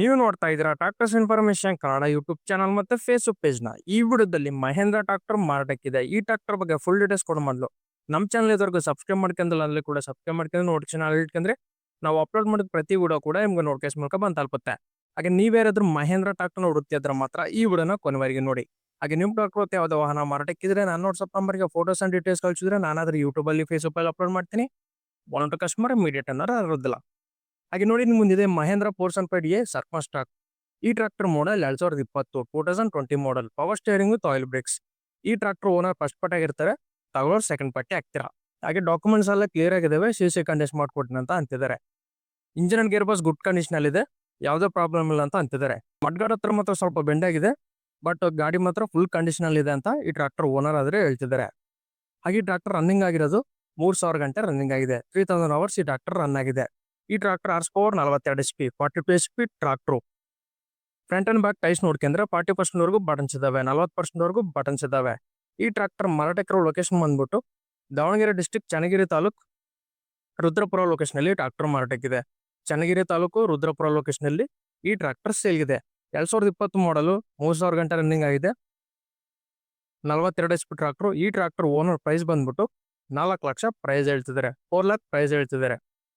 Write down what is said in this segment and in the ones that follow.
ನೀವು ನೋಡ್ತಾ ಇದ್ದೀರಾ tractors information Kannada YouTube channel ಮತ್ತೆ ಫೇಸ್ಬುಕ್ನ. ಈ ವಿಡಿಯೋದಲ್ಲಿ ಮಹೇಂದ್ರ ಟ್ರಾಕ್ಟರ್ ಮಾರಾಟಕ್ಕಿದೆ. ಈ ಟ್ರಾಕ್ಟರ್ ಬಗ್ಗೆ ಫುಲ್ ಡೀಟೇಲ್ಸ್ ಕೊಡ ಮೊದಲು. ನಮ್ಮ ಚಾನಲ್ ಇದ್ರಿಗೆ ಸಬ್ಸ್ಕ್ರೈಬ್ ಮಾಡ್ಕೊಂಡಲ್ಲ ಅಲ್ಲಿ ಕೂಡ ಸಬ್ಸ್ಕ್ರೈಬ್ ಮಾಡ್ಕೊಂಡು ನೋಟಿಫಿಕೇಶನ್ ಅಲ್ಲಿ ಇಟ್ಕೊಂಡ್ರೆ ನಾವು ಅಪ್ಲೋಡ್ ಮಾಡಿದ ಪ್ರತಿ ವಿಡಿಯೋ ಕೂಡ ನಿಮ್ಗೆ ನೋಟ್ಕೇಸ್ ಮೂಲಕ ಬಂದು ತಲುಪುತ್ತೆ. ಹಾಗೆ ನೀವ್ಯಾರಾದ್ರೂ ಮಹೇಂದ್ರ ಟ್ರಾಕ್ಟರ್ ಹುಡುಕ್ತಿದ್ರೆ ಮಾತ್ರ ಈ ವಿಡಿಯೋನ ಕೊನೆವರೆಗೆ ನೋಡಿ. ಹಾಗೆ ನಿಮ್ಮ ಟ್ರಾಕ್ಟರ್ ಯಾವುದೋ ವಾಹನ ಮಾರಾಟಕ್ಕಿದ್ರೆ ನಾನು ವಾಟ್ಸಪ್ ನಂಬರ್ಗೆ ಫೋಟೋಸ್ ಅಂಡ್ ಡೀಟೇಲ್ಸ್ ಕಳಿಸಿದ್ರೆ ನಾನಾದ್ರೂ ಯೂಟ್ಯೂಬ್ ಅಲ್ಲಿ ಫೇಸ್ಬುಕ್ ಅಲ್ಲಿ ಅಪ್ಲೋಡ್ ಮಾಡ್ತೀನಿ. ಒನ್ ಕಸ್ಟಮರ್ ಇಮಿಡಿಯೇಟ್ ಅನ್ನೋರು ಇರೋದಿಲ್ಲ. ಹಾಗೆ ನೋಡಿ ನಿಮ್ಗೆ ಮುಂದಿದೆ ಮಹೇಂದ್ರ ಪೋರ್ಸನ್ ಪೈಡ್ ಎ ಸರ್ಪನ್ ಸ್ಟಾಕ್ ಈ ಟ್ರಾಕ್ಟರ್ ಮಾಡಲ್ ಎರಡ್ ಸಾವಿರದ ಇಪ್ಪತ್ತು, two thousand twenty model power steering oil brakes ಈ ಟ್ರಾಕ್ಟರ್ ಓನರ್ ಫಸ್ಟ್ ಪಟ್ಟಿ ಆಗಿರ್ತಾರೆ, ತಗೊಳ್ಳೋರು ಸೆಕೆಂಡ್ ಪಟ್ಟಿ ಆಗ್ತೀರಾ? ಹಾಗೆ ಡಾಕ್ಯುಮೆಂಟ್ಸ್ ಎಲ್ಲ ಕ್ಲಿಯರ್ ಆಗಿದಾವೆ ಸಿ ಸಿ ಕಂಡೀಷನ್ ಮಾಡ್ಕೊಟ್ಟಿನ ಅಂತ ಅಂತಿದ್ದಾರೆ. Engine and gear box good condition ಇದೆ ಯಾವುದೇ ಪ್ರಾಬ್ಲಮ್ ಇಲ್ಲ ಅಂತ ಅಂತಿದ್ದಾರೆ. ಮಡ್ಗಾಡ್ ಹತ್ರ ಮಾತ್ರ ಸ್ವಲ್ಪ ಬೆಂಡಾಗಿದೆ ಬಟ್ ಗಾಡಿ ಮಾತ್ರ ಫುಲ್ ಕಂಡೀಷನ್ ಇದೆ ಅಂತ ಈ ಟ್ರಾಕ್ಟರ್ ಓನರ್ ಆದ್ರೆ ಹೇಳ್ತಿದ್ದಾರೆ. ಹಾಗೆ ಟ್ರಾಕ್ಟರ್ ರನ್ನಿಂಗ್ ಆಗಿರೋದು ಮೂರ್ ಸಾವಿರ ಗಂಟೆ ರನ್ನಿಂಗ್ ಆಗಿದೆ ತ್ರೀ ತೌಸಂಡ್ ಅವರ್ಸ್ ಈ ಟ್ರಾಕ್ಟರ್ ರನ್ ಆಗಿದೆ. ಈ ಟ್ರಾಕ್ಟರ್ ಆರ್ಸ್ ಪವರ್ ನಲವತ್ತೆರಡು H P forty two H P tractor front and back tyres ನೋಡ್ಕೊಂಡ್ರೆ ಫಾರ್ಟಿ ಪರ್ಸೆಂಟ್ವರೆಗೂ ಬಟನ್ಸ್ ಇದಾವೆ, ನಲವತ್ತು ಪರ್ಸೆಂಟ್ವರೆಗೂ ಬಟನ್ಸ್ ಇದಾವೆ. ಈ ಟ್ರಾಕ್ಟರ್ ಮರಾಠಕರ ಲೊಕೇಶನ್ ಬಂದ್ಬಿಟ್ಟು ದಾವಣಗೆರೆ ಡಿಸ್ಟಿಕ್ ಚನ್ನಗಿರಿ ತಾಲೂಕು ರುದ್ರಪುರ ಲೊಕೇಶನ್ನಲ್ಲಿ ಟ್ರಾಕ್ಟರ್ ಮಾರಾಟಕ್ಕಿದೆ ಚನ್ನಗಿರಿ ತಾಲೂಕು ರುದ್ರಪುರ ಲೊಕೇಶನ್ ಅಲ್ಲಿ ಈ ಟ್ರಾಕ್ಟರ್ ಸೇಲ್ಗಿದೆ ಎರಡು ಸಾವಿರದ ಇಪ್ಪತ್ತು ಮಾಡಲು ಮೂರು ಸಾವಿರ ಗಂಟೆ ರನ್ನಿಂಗ್ ಆಗಿದೆ. ನಲವತ್ತೆರಡು ಎಚ್ ಪಿ ಟ್ರಾಕ್ಟರ್ ಈ ಟ್ರಾಕ್ಟರ್ ಓನರ್ ಪ್ರೈಸ್ ಬಂದ್ಬಿಟ್ಟು ನಾಲ್ಕು ಲಕ್ಷ ಪ್ರೈಸ್ ಹೇಳ್ತಿದ್ದಾರೆ ಫೋರ್ ಲ್ಯಾಕ್ ಪ್ರೈಸ್ ಹೇಳ್ತಿದ್ದಾರೆ.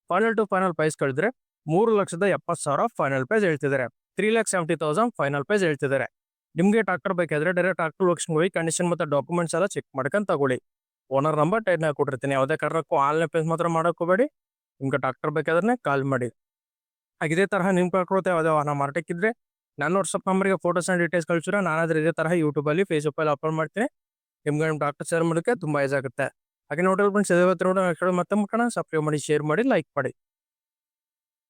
ಫೈನಲ್ ಟು ಫೈನಲ್ ಪ್ರೈಸ್ ಕಳಿದ್ರೆ ಮೂರು ಲಕ್ಷದ ಎಪ್ಪತ್ತು ಸಾವಿರ ಫೈನಲ್ ಪ್ರೈಸ್ ಹೇಳ್ತಿದ್ದಾರೆ. Three lakh seventy thousand final price ಹೇಳ್ತಿದ್ದಾರೆ. ನಿಮಗೆ ಟ್ರಾಕ್ಟರ್ ಬೇಕಾದ್ರೆ ಡೈರೆಕ್ಟ್ ಟ್ರಾಕ್ಟರ್ ಲೊಕೇಶನ್ ಹೋಗಿ ಕಂಡೀಷನ್ ಮತ್ತೆ ಡಾಕ್ಯುಮೆಂಟ್ಸ್ ಎಲ್ಲ ಚೆಕ್ ಮಾಡ್ಕೊಂಡು ತಗೊಳ್ಳಿ. ಓನರ್ ನಂಬರ್ ಟೈಟ್ನ ಕೊಟ್ಟಿರ್ತೀನಿ. ಯಾವುದೇ ಕಾರಣಕ್ಕೂ ಆನ್ಲೈನ್ ಪೇಸ್ ಮಾತ್ರ ಮಾಡೋಕೋಬೇಡಿ ನಿಮ್ಗೆ ಟ್ರಾಕ್ಟರ್ ಬೇಕಾದ್ರೆ ಕಾಲ್ ಮಾಡಿ. ಇದೇ ತರಹ ನಿಮ್ಮ ಪ್ರಕೃತಿ ಯಾವುದೇ ವಾಹನ ಮಾರಾಟಕ್ಕಿದ್ರೆ ನನ್ನ ವಾಟ್ಸಪ್ ನಂಬರ್ಗೆ ಫೋಟೋಸ್ ಆ್ಯಂಡ್ ಡೀಟೇಲ್ಸ್ ಕಳಿಸಿದ್ರೆ ನಾನಾದರೂ ಇದೇ ತರಹ ಯೂಟ್ಯೂಬಲ್ಲಿ ಫೇಸ್ಬುಕ್ಕಲ್ಲಿ ಅಪ್ಲೋಡ್ ಮಾಡ್ತೀನಿ. ನಿಮ್ಗೆ ನಿಮ್ಮ ಡಾಕ್ಟರ್ ಶೇರ್ ಮಾಡೋಕ್ಕೆ ತುಂಬ ಏಜಾಗುತ್ತೆ ಹಾಗೆ ನೋಡಿದ್ರೆ ಫ್ರೆಂಡ್ಸ್ ಇದೇ ಮತ್ತೆ ಮತ್ತೆ ಮುಖಾನ ಸಬ್ಸ್ಕ್ರೈಬ್ ಮಾಡಿ ಶೇರ್ ಮಾಡಿ ಲೈಕ್ ಮಾಡಿ